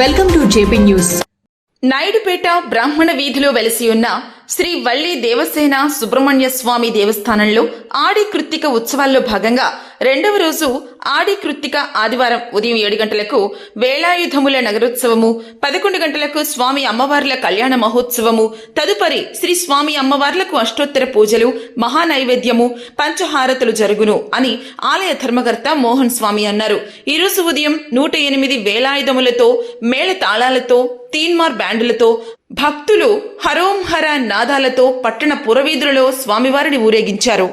Welcome to JP news. Naidupeta బ్రాహ్మణ వీధిలో వెలసి ఉన్న శ్రీ వల్లి దేవసేన సుబ్రహ్మణ్య స్వామి దేవస్థానంలో ఆడి కృత్తిక ఉత్సవాల్లో భాగంగా రెండవ రోజు ఆడి కృత్తిక ఆదివారం ఉదయం ఏడు గంటలకు వేలాయుధముల నగరోత్సవము పదకొండు గంటలకు స్వామి అమ్మవార్ల కళ్యాణ మహోత్సవము తదుపరి శ్రీ స్వామి అమ్మవార్లకు అష్టోత్తర పూజలు మహానైవేద్యము పంచహారతులు జరుగును అని ఆలయ ధర్మకర్త మోహన్ స్వామి అన్నారు. ఈ రోజు ఉదయం నూట ఎనిమిది వేలాయుధములతో మేళ తాళాలతో తీన్మార్ బ్యాండులతో భక్తులు హరోం హర నాదాలతో పట్టణ పురవీధులలో స్వామివారిని ఊరేగించారు.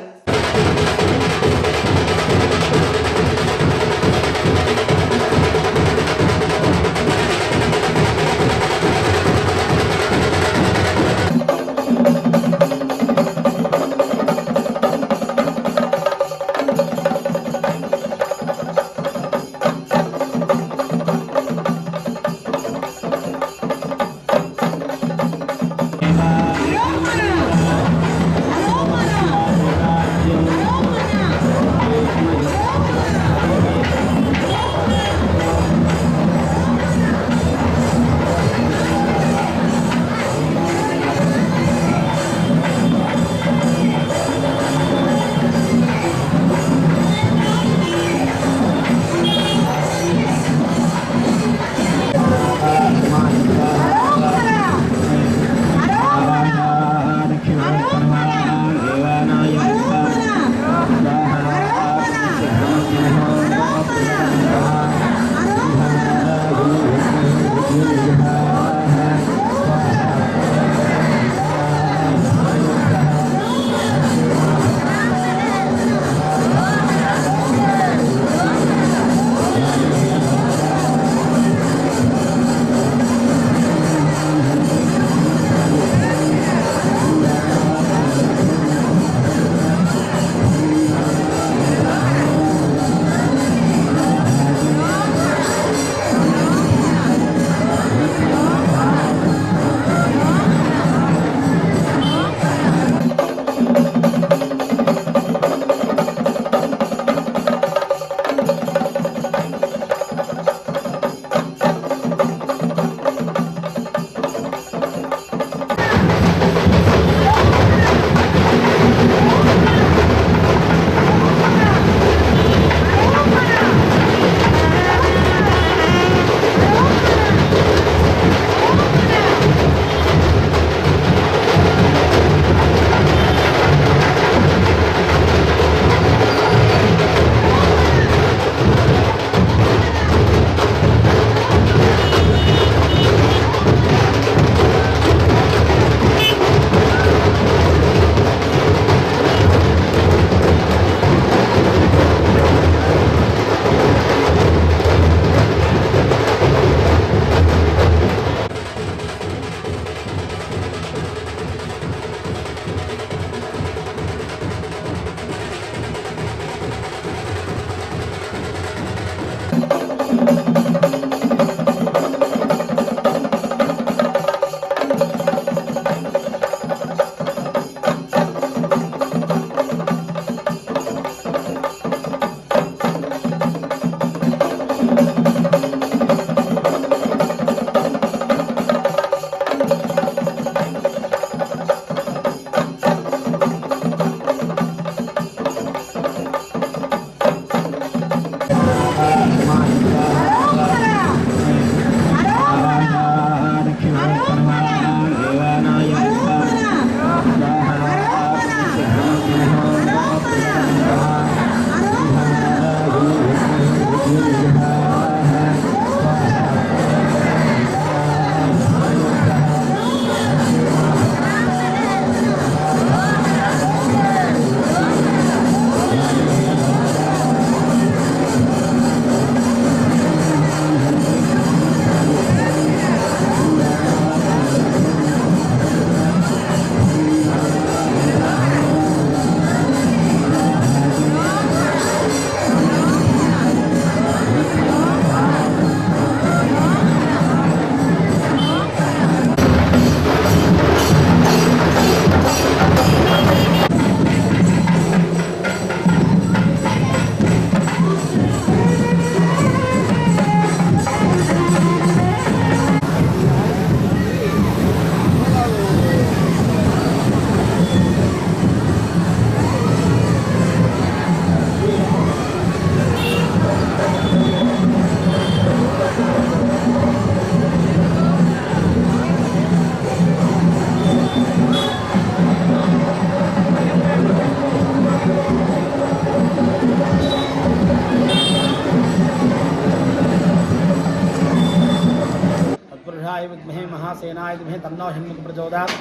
సేనాయుధమే తన్నో హెన్ముఖ ప్రచోదాత్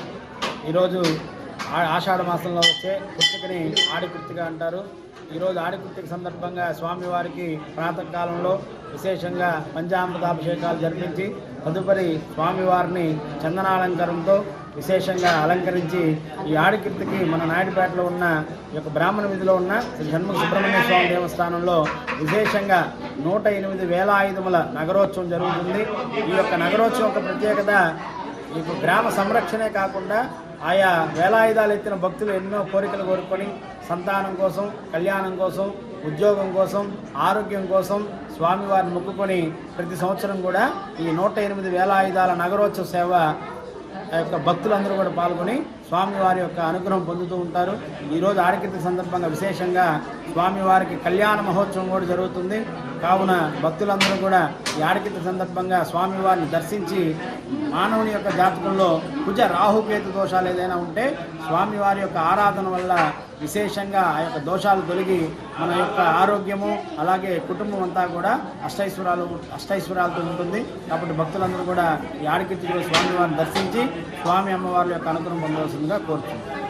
ఈరోజు ఆ- ఆషాఢ మాసంలో వచ్చే కృతికని ఆడి అంటారు. ఈరోజు ఆడి కృతిక సందర్భంగా స్వామివారికి ప్రాతకాలంలో విశేషంగా పంచామృతాభిషేకాలు జరిపించి తదుపరి స్వామివారిని చందనాలంకారంతో విశేషంగా అలంకరించి ఈ ఆడి మన నాయుడుపేటలో ఉన్న ఈ యొక్క బ్రాహ్మణ విధిలో ఉన్న శ్రీ జన్మ సుబ్రహ్మణ్య స్వామి దేవస్థానంలో విశేషంగా నూట ఎనిమిది వేల ఆయుధముల నగరోత్సవం జరుగుతుంది. ఈ యొక్క నగరోత్సవం యొక్క ప్రత్యేకత ఇప్పుడు గ్రామ సంరక్షణే కాకుండా ఆయా వేలాయుధాలు ఎత్తిన భక్తులు ఎన్నో కోరికలు కోరుకొని సంతానం కోసం కళ్యాణం కోసం ఉద్యోగం కోసం ఆరోగ్యం కోసం స్వామివారిని మొక్కుకొని ప్రతి సంవత్సరం కూడా ఈ నూట ఎనిమిది వేలాయుధాల నగరోత్సవ సేవ ఆ యొక్క భక్తులందరూ కూడా పాల్గొని స్వామివారి యొక్క అనుగ్రహం పొందుతూ ఉంటారు. ఈరోజు ఆడికృతి సందర్భంగా విశేషంగా స్వామివారికి కళ్యాణ మహోత్సవం కూడా జరుగుతుంది. కావున భక్తులందరూ కూడా ఈ ఆడికృతి సందర్భంగా స్వామివారిని దర్శించి మానవుని యొక్క జాతకంలో కుజ రాహుకేతు దోషాలు ఏదైనా ఉంటే స్వామివారి యొక్క ఆరాధన వల్ల విశేషంగా ఆ యొక్క దోషాలు తొలగి మన యొక్క ఆరోగ్యము అలాగే కుటుంబం అంతా కూడా అష్టైశ్వరాలు అష్టైశ్వరాలతో ఉంటుంది. కాబట్టి భక్తులందరూ కూడా ఈ ఆడకీర్తిలో స్వామివారిని దర్శించి స్వామి అమ్మవారి యొక్క అనుగ్రహం na corte.